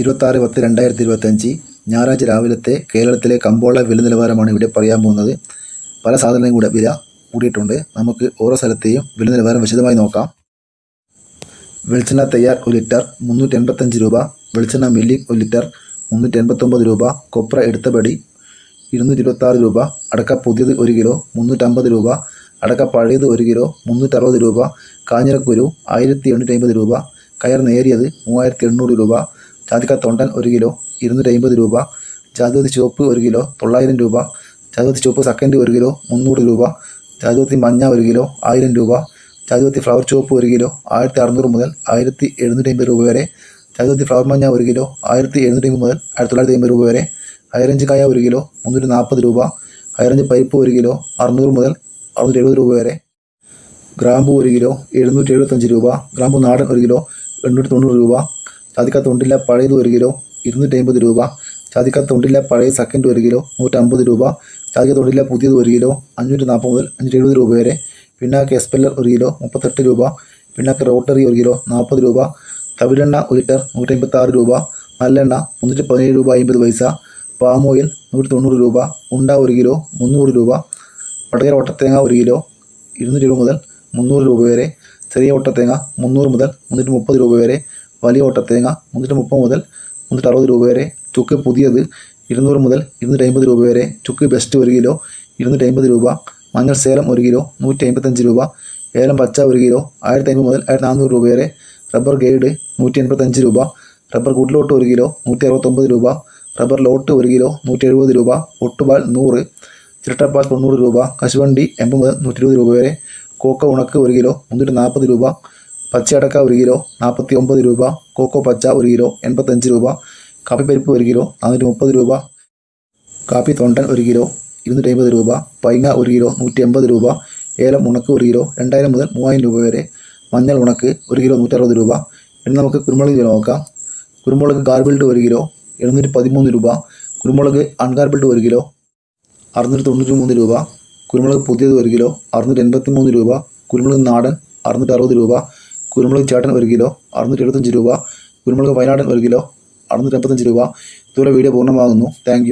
ഇരുപത്താറ് പത്ത് രണ്ടായിരത്തി ഇരുപത്തഞ്ച് ഞായറാഴ്ച രാവിലത്തെ കേരളത്തിലെ കമ്പോള വില നിലവാരമാണ് ഇവിടെ പറയാൻ പോകുന്നത്. പല സാധനങ്ങളും കൂടെ വില കൂടിയിട്ടുണ്ട്. നമുക്ക് ഓരോ സ്ഥലത്തെയും വില നിലവാരം വിശദമായി നോക്കാം. വെളിച്ചെണ്ണ തയ്യാർ ഒരു ലിറ്റർ മുന്നൂറ്റി എൺപത്തഞ്ച് രൂപ. വെളിച്ചെണ്ണ മില്ലി ഒരു ലിറ്റർ മുന്നൂറ്റി എൺപത്തൊമ്പത് രൂപ. കൊപ്ര എടുത്തപടി ഇരുന്നൂറ്റി ഇരുപത്താറ് രൂപ. അടക്ക പുതിയത് ഒരു കിലോ മുന്നൂറ്റമ്പത് രൂപ. അടക്ക പഴയത് ഒരു കിലോ മുന്നൂറ്ററുപത് രൂപ. കാഞ്ഞിരക്കുരു ആയിരത്തി എണ്ണൂറ്റി അമ്പത് രൂപ. കയർ നേരിയത് മൂവായിരത്തി എണ്ണൂറ് രൂപ. ജാതിക്ക തൊണ്ടൻ ഒരു കിലോ ഇരുന്നൂറ്റി അമ്പത് രൂപ ജാതിപതി ചുവപ്പ് ഒരു കിലോ തൊള്ളായിരം രൂപ ജാതിപതി ചുവപ്പ് സെക്കൻഡ് ഒരു കിലോ മുന്നൂറ് രൂപ ജാതിപതി മഞ്ഞ ഒരു കിലോ ആയിരം രൂപ ജാതിപതി ഫ്ലവർ ചുവപ്പ് ഒരു കിലോ ആയിരത്തി അറുന്നൂറ് മുതൽ ആയിരത്തി എഴുന്നൂറ്റി അമ്പത് രൂപ വരെ ജാതിപതി ഫ്ലവർ മഞ്ഞ ഒരു കിലോ ആയിരത്തി എഴുന്നൂറ്റി മുതൽ ആയിരത്തി തൊള്ളായിരത്തി അമ്പത് രൂപ വരെ ഹൈറേഞ്ച് കായ ഒരു കിലോ മുന്നൂറ്റി നാൽപ്പത് രൂപ ഹൈറേഞ്ച് പരിപ്പ് ഒരു കിലോ അറുന്നൂറ് മുതൽ അറുന്നൂറ്റി എഴുപത് രൂപ വരെ ഗ്രാമ്പു ഒരു കിലോ എഴുന്നൂറ്റി എഴുപത്തഞ്ച് രൂപ ഗ്രാമ്പു നാടൻ ഒരു കിലോ എണ്ണൂറ്റി തൊണ്ണൂറ് രൂപ ചാതിക്ക തൊണ്ടില്ല പഴയത് ഒരു കിലോ ഇരുന്നൂറ്റി അമ്പത് രൂപ. ചാതിക്ക തൊണ്ടില്ല പഴയ സെക്കൻഡ് ഒരു കിലോ നൂറ്റമ്പത് രൂപ. ചാതിക്ക തൊണ്ടില്ല പുതിയത് ഒരു കിലോ അഞ്ഞൂറ്റി നാൽപ്പത് മുതൽ അഞ്ഞൂറ്റി എഴുപത് രൂപ വരെ. പിന്നാക്ക് എസ്പെല്ലർ ഒരു കിലോ മുപ്പത്തെട്ട് രൂപ. പിന്നാക്ക് റോട്ടറി ഒരു കിലോ നാൽപ്പത് രൂപ. തവിടെണ്ണ ഒരു ലിറ്റർ നൂറ്റി അമ്പത്താറ് രൂപ. നല്ലെണ്ണ മുന്നൂറ്റി പതിനേഴ് രൂപ അമ്പത് പൈസ. പാം ഓയിൽ നൂറ്റി തൊണ്ണൂറ് രൂപ. ഉണ്ട ഒരു കിലോ മുന്നൂറ് രൂപ. വടകര ഒട്ടത്തേങ്ങ ഒരു കിലോ ഇരുന്നൂറ്റി രൂപ മുതൽ മുന്നൂറ് രൂപ വരെ. ചെറിയ ഒട്ടത്തേങ്ങ മുന്നൂറ് മുതൽ മുന്നൂറ്റി മുപ്പത് രൂപ വരെ. വലിയ ഓട്ടത്തേങ്ങ മുന്നൂറ്റി മുപ്പത് മുതൽ മുന്നൂറ്റി അറുപത് രൂപ വരെ. ചുക്ക് പുതിയത് ഇരുന്നൂറ് മുതൽ ഇരുന്നൂറ്റി അമ്പത് രൂപ വരെ. ചുക്ക് ബെസ്റ്റ് ഒരു കിലോ ഇരുന്നൂറ്റി അമ്പത് രൂപ. മഞ്ഞൾ സേലം ഒരു കിലോ നൂറ്റി അമ്പത്തഞ്ച് രൂപ. ഏലം പച്ച ഒരു കിലോ ആയിരത്തി അമ്പത് മുതൽ ആയിരത്തി നാനൂറ് രൂപ വരെ. റബ്ബർ ഗൈഡ് നൂറ്റി എൺപത്തഞ്ച് രൂപ. റബ്ബർ കുട്ടിലോട്ട് ഒരു കിലോ നൂറ്റി അറുപത്തൊമ്പത് രൂപ. റബ്ബർ ലോട്ട് ഒരു കിലോ നൂറ്റി എഴുപത് രൂപ. ഒട്ടുപാൽ നൂറ്. ചിരട്ടപ്പാൽ തൊണ്ണൂറ് രൂപ. കശുവണ്ടി എൺപത് മുതൽ നൂറ്റി ഇരുപത് രൂപ വരെ. കോക്ക ഉണക്ക് ഒരു കിലോ മുന്നൂറ്റി നാൽപ്പത് രൂപ. പച്ചയടക്ക ഒരു കിലോ നാൽപ്പത്തി ഒമ്പത് രൂപ കോക്കോ പച്ച ഒരു കിലോ എൺപത്തഞ്ച് രൂപ കാപ്പി കാപ്പിപ്പരിപ്പ് ഒരു കിലോ നാനൂറ്റി മുപ്പത് രൂപ കാപ്പി തൊണ്ടൻ ഒരു കിലോ ഇരുന്നൂറ്റി അമ്പത് രൂപ പൈങ്ങ ഒരു കിലോ നൂറ്റി എൺപത് രൂപ ഏലം ഉണക്ക് ഒരു കിലോ രണ്ടായിരം മുതൽ മൂവായിരം രൂപ വരെ മഞ്ഞൾ ഉണക്ക് ഒരു കിലോ നൂറ്ററുപത് രൂപ ഇനി നമുക്ക് കുരുമുളക് വില നോക്കാം കുരുമുളക് ഗാർബിൾഡ് ഒരു കിലോ എഴുന്നൂറ്റി പതിമൂന്ന് രൂപ കുരുമുളക് അൺഗാർബിൾഡ് ഒരു കിലോ അറുന്നൂറ്റി തൊണ്ണൂറ്റി മൂന്ന് രൂപ കുരുമുളക് പുതിയത് ഒരു കിലോ അറുന്നൂറ്റി എൺപത്തി മൂന്ന് രൂപ കുരുമുളക് നാടൻ അറുന്നൂറ്റി അറുപത് രൂപ കുരുമുളക് ചേട്ടൻ ഒരു കിലോ അറുന്നൂറ്റി എഴുപത്തഞ്ച് രൂപ. കുരുമുളക് വയനാടൻ ഒരു കിലോ അറുന്നൂറ്റി അമ്പത്തഞ്ച് രൂപ. ഇതോടെ വീഡിയോ പൂർണമാകുന്നു. താങ്ക്